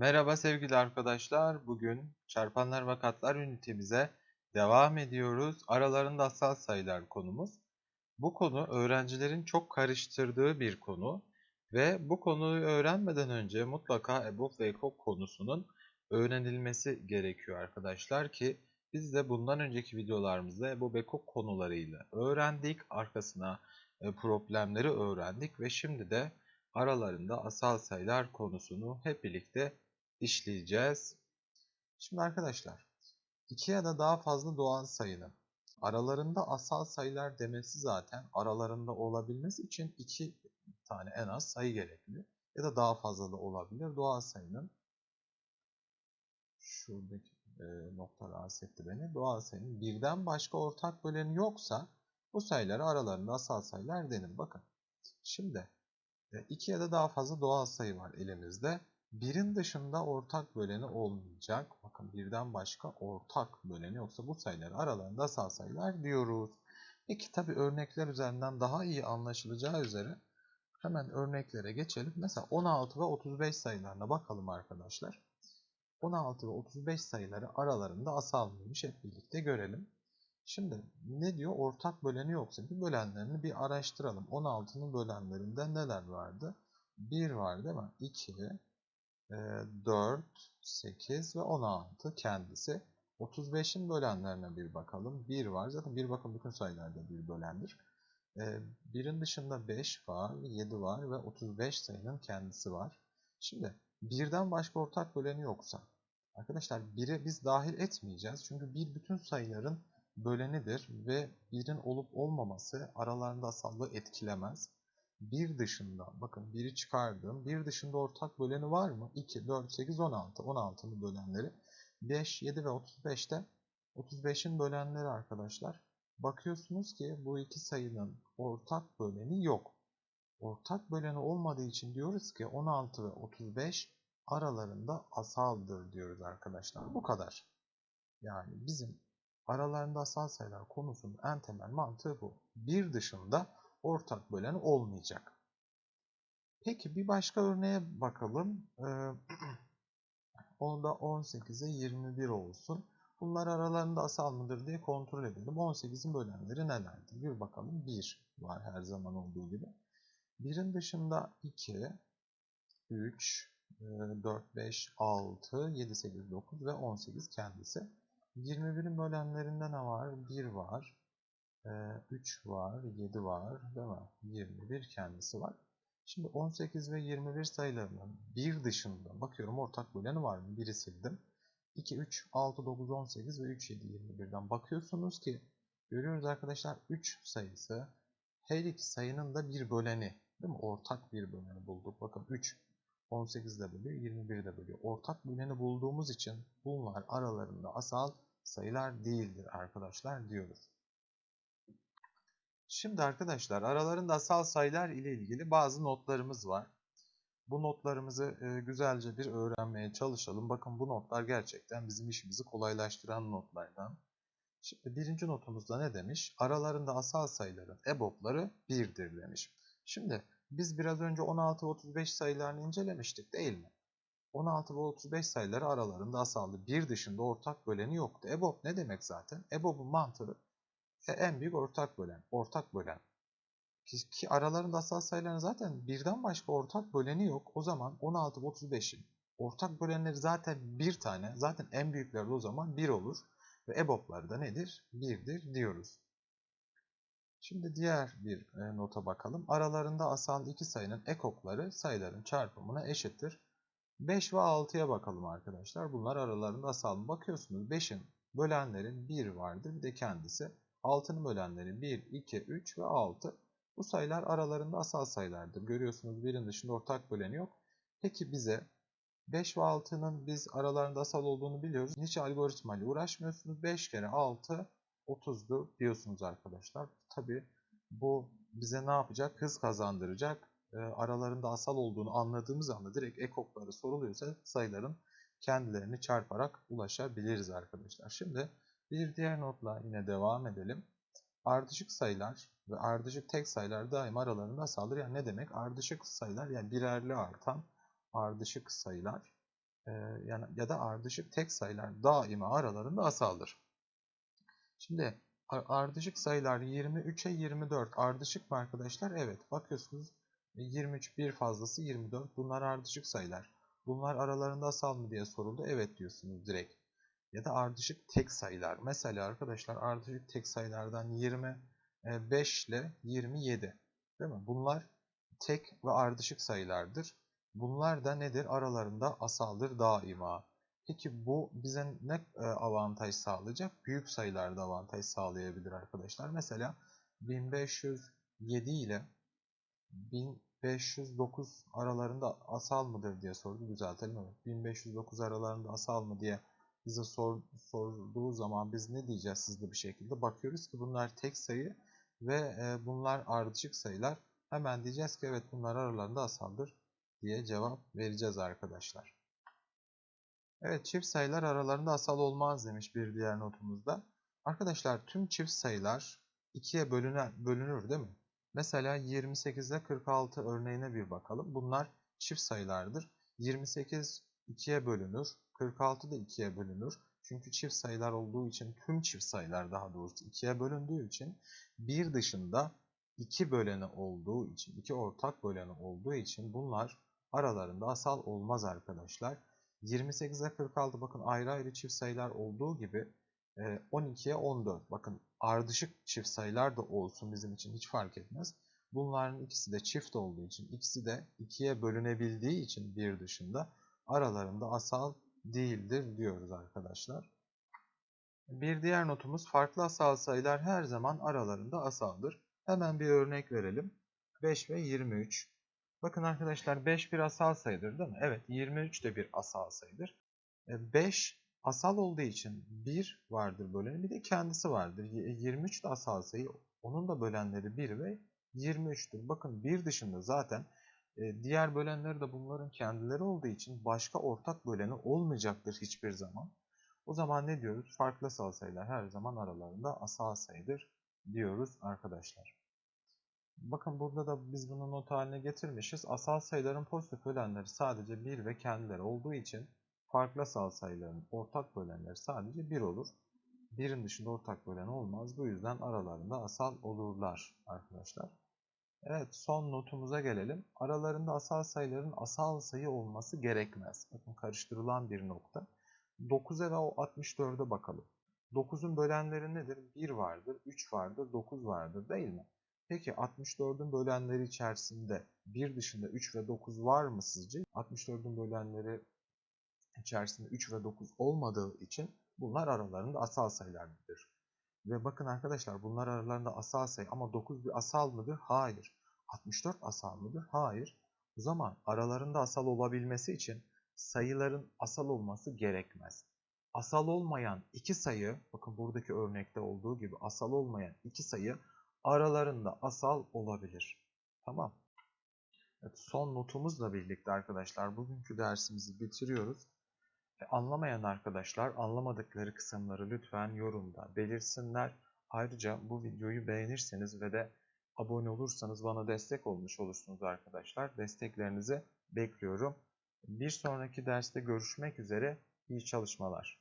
Merhaba sevgili arkadaşlar. Bugün çarpanlar ve katlar ünitemize devam ediyoruz. Aralarında asal sayılar konumuz. Bu konu öğrencilerin çok karıştırdığı bir konu ve bu konuyu öğrenmeden önce mutlaka EBOB ve EKOK konusunun öğrenilmesi gerekiyor arkadaşlar ki biz de bundan önceki videolarımızda EBOB EKOK konularıyla öğrendik. Arkasına e, problemleri öğrendik ve şimdi de aralarında asal sayılar konusunu hep birlikte işleyeceğiz. Şimdi arkadaşlar, iki ya da daha fazla doğal sayının aralarında asal sayılar demesi zaten aralarında olabilmesi için iki tane en az sayı gerekli. Ya da daha fazla da olabilir. Doğal sayının şuradaki e, nokta rahatsız etti beni. Doğal sayının birden başka ortak böleni yoksa bu sayıları aralarında asal sayılar denir. Bakın şimdi e, iki ya da daha fazla doğal sayı var elimizde. Birin dışında ortak böleni olmayacak. Bakın birden başka ortak böleni yoksa bu sayılar aralarında asal sayılar diyoruz. Peki tabi örnekler üzerinden daha iyi anlaşılacağı üzere hemen örneklere geçelim. Mesela 16 ve 35 sayılarına bakalım arkadaşlar. 16 ve 35 sayıları aralarında asal mıymış hep birlikte görelim. Şimdi ne diyor? Ortak böleni yoksa bir bölenlerini bir araştıralım. 16'nın bölenlerinde neler vardı? 1 var değil mi? 2, 4, 8 ve 16 kendisi. 35'in bölenlerine bir bakalım. 1 var. Zaten bir bakın bütün sayılarda bir bölendir. 1'in dışında 5 var, 7 var ve 35 sayının kendisi var. Şimdi birden başka ortak böleni yoksa arkadaşlar 1'e biz dahil etmeyeceğiz. Çünkü bir bütün sayıların bölenidir ve 1'in olup olmaması aralarında asallığı etkilemez. 1 dışında, bakın 1'i çıkardım. 1 dışında ortak böleni var mı? 2, 4, 8, 16. 16'nın bölenleri. 5, 7 ve 35'te 35'in bölenleri arkadaşlar. Bakıyorsunuz ki bu iki sayının ortak böleni yok. Ortak böleni olmadığı için diyoruz ki 16 ve 35 aralarında asaldır diyoruz arkadaşlar. Bu kadar. Yani bizim aralarında asal sayılar konusunun en temel mantığı bu. Bir dışında ortak böleni olmayacak. Peki bir başka örneğe bakalım. Ee, onda 18'e 21 olsun. Bunlar aralarında asal mıdır diye kontrol edelim. 18'in bölenleri nelerdir? Bir bakalım. 1 var her zaman olduğu gibi. 1'in dışında 2, 3, 4, 5, 6, 7, 8, 9 ve 18 kendisi. 21'in bölenlerinde ne var? 1 var. 3 var, 7 var değil mi? 21 kendisi var. Şimdi 18 ve 21 sayılarının bir dışında bakıyorum ortak böleni var mı? Biri sildim. 2, 3, 6, 9, 18 ve 3, 7, 21'den bakıyorsunuz ki görüyoruz arkadaşlar 3 sayısı her iki sayının da bir böleni değil mi? Ortak bir böleni bulduk. Bakın 3 18 de bölüyor, 21 de bölüyor. Ortak böleni bulduğumuz için bunlar aralarında asal sayılar değildir arkadaşlar diyoruz. Şimdi arkadaşlar aralarında asal sayılar ile ilgili bazı notlarımız var. Bu notlarımızı e, güzelce bir öğrenmeye çalışalım. Bakın bu notlar gerçekten bizim işimizi kolaylaştıran notlardan. Şimdi birinci notumuzda ne demiş? Aralarında asal sayıların EBOB'ları 1'dir demiş. Şimdi biz biraz önce 16 ve 35 sayılarını incelemiştik değil mi? 16 ve 35 sayıları aralarında asaldı. Bir dışında ortak böleni yoktu. EBOB ne demek zaten? EBOB'un mantığı e, en büyük ortak bölen. Ortak bölen. Ki, ki aralarında asal sayıların zaten birden başka ortak böleni yok. O zaman 16 ve 35'in ortak bölenleri zaten bir tane. Zaten en büyükleri de o zaman 1 olur. Ve EBOB'ları da nedir? 1'dir diyoruz. Şimdi diğer bir e, nota bakalım. Aralarında asal iki sayının ekokları sayıların çarpımına eşittir. 5 ve 6'ya bakalım arkadaşlar. Bunlar aralarında asal? Bakıyorsunuz 5'in bölenlerin 1 vardır bir de kendisi. 6'nın bölenleri 1, 2, 3 ve 6. Bu sayılar aralarında asal sayılardır. Görüyorsunuz birin dışında ortak böleni yok. Peki bize 5 ve 6'nın biz aralarında asal olduğunu biliyoruz. Hiç algoritma ile uğraşmıyorsunuz. 5 kere 6 30'dur diyorsunuz arkadaşlar. Tabi bu bize ne yapacak? Hız kazandıracak. E, aralarında asal olduğunu anladığımız anda direkt ekokları soruluyorsa sayıların kendilerini çarparak ulaşabiliriz arkadaşlar. Şimdi bir diğer notla yine devam edelim. Ardışık sayılar ve ardışık tek sayılar daima aralarında asaldır. Yani ne demek? Ardışık sayılar yani birerli artan ardışık sayılar e, yani ya da ardışık tek sayılar daima aralarında asaldır. Şimdi ardışık sayılar 23'e 24 ardışık mı arkadaşlar? Evet. Bakıyorsunuz e, 23 bir fazlası 24. Bunlar ardışık sayılar. Bunlar aralarında asal mı diye soruldu. Evet diyorsunuz direkt. Ya da ardışık tek sayılar. Mesela arkadaşlar ardışık tek sayılardan 25 ile 27. Değil mi? Bunlar tek ve ardışık sayılardır. Bunlar da nedir? Aralarında asaldır daima. Peki bu bize ne e, avantaj sağlayacak? Büyük sayılarda avantaj sağlayabilir arkadaşlar. Mesela 1507 ile 1509 aralarında asal mıdır diye sordu. Düzeltelim evet. 1509 aralarında asal mı diye bize sor, sorduğu zaman biz ne diyeceğiz hızlı bir şekilde? Bakıyoruz ki bunlar tek sayı ve e, bunlar ardışık sayılar. Hemen diyeceğiz ki evet bunlar aralarında asaldır diye cevap vereceğiz arkadaşlar. Evet çift sayılar aralarında asal olmaz demiş bir diğer notumuzda. Arkadaşlar tüm çift sayılar ikiye bölüner, bölünür değil mi? Mesela 28 ile 46 örneğine bir bakalım. Bunlar çift sayılardır. 28 ikiye bölünür. 46 da ikiye bölünür. Çünkü çift sayılar olduğu için tüm çift sayılar daha doğrusu ikiye bölündüğü için bir dışında iki böleni olduğu için, iki ortak böleni olduğu için bunlar aralarında asal olmaz arkadaşlar. 28 ile 46 bakın ayrı ayrı çift sayılar olduğu gibi 12'ye 14. Bakın ardışık çift sayılar da olsun bizim için hiç fark etmez. Bunların ikisi de çift olduğu için, ikisi de ikiye bölünebildiği için bir dışında aralarında asal değildir diyoruz arkadaşlar. Bir diğer notumuz farklı asal sayılar her zaman aralarında asaldır. Hemen bir örnek verelim. 5 ve 23. Bakın arkadaşlar 5 bir asal sayıdır değil mi? Evet 23 de bir asal sayıdır. 5 asal olduğu için 1 vardır böleni bir de kendisi vardır. 23 de asal sayı. Onun da bölenleri 1 ve 23'tür. Bakın 1 dışında zaten diğer bölenleri de bunların kendileri olduğu için başka ortak böleni olmayacaktır hiçbir zaman. O zaman ne diyoruz? Farklı asal sayılar her zaman aralarında asal sayıdır diyoruz arkadaşlar. Bakın burada da biz bunu not haline getirmişiz. Asal sayıların pozitif bölenleri sadece 1 ve kendileri olduğu için farklı asal sayıların ortak bölenleri sadece 1 olur. 1'in dışında ortak bölen olmaz. Bu yüzden aralarında asal olurlar arkadaşlar. Evet son notumuza gelelim. Aralarında asal sayıların asal sayı olması gerekmez. Bakın karıştırılan bir nokta. 9'a ve 64'e bakalım. 9'un bölenleri nedir? 1 vardır, 3 vardır, 9 vardır değil mi? Peki 64'ün bölenleri içerisinde 1 dışında 3 ve 9 var mı sizce? 64'ün bölenleri içerisinde 3 ve 9 olmadığı için bunlar aralarında asal sayılardır. Ve bakın arkadaşlar bunlar aralarında asal sayı ama 9 bir asal mıdır? Hayır. 64 asal mıdır? Hayır. O zaman aralarında asal olabilmesi için sayıların asal olması gerekmez. Asal olmayan iki sayı, bakın buradaki örnekte olduğu gibi asal olmayan iki sayı aralarında asal olabilir. Tamam. Evet, son notumuzla birlikte arkadaşlar bugünkü dersimizi bitiriyoruz. E, anlamayan arkadaşlar anlamadıkları kısımları lütfen yorumda belirsinler. Ayrıca bu videoyu beğenirseniz ve de abone olursanız bana destek olmuş olursunuz arkadaşlar. Desteklerinizi bekliyorum. Bir sonraki derste görüşmek üzere. İyi çalışmalar.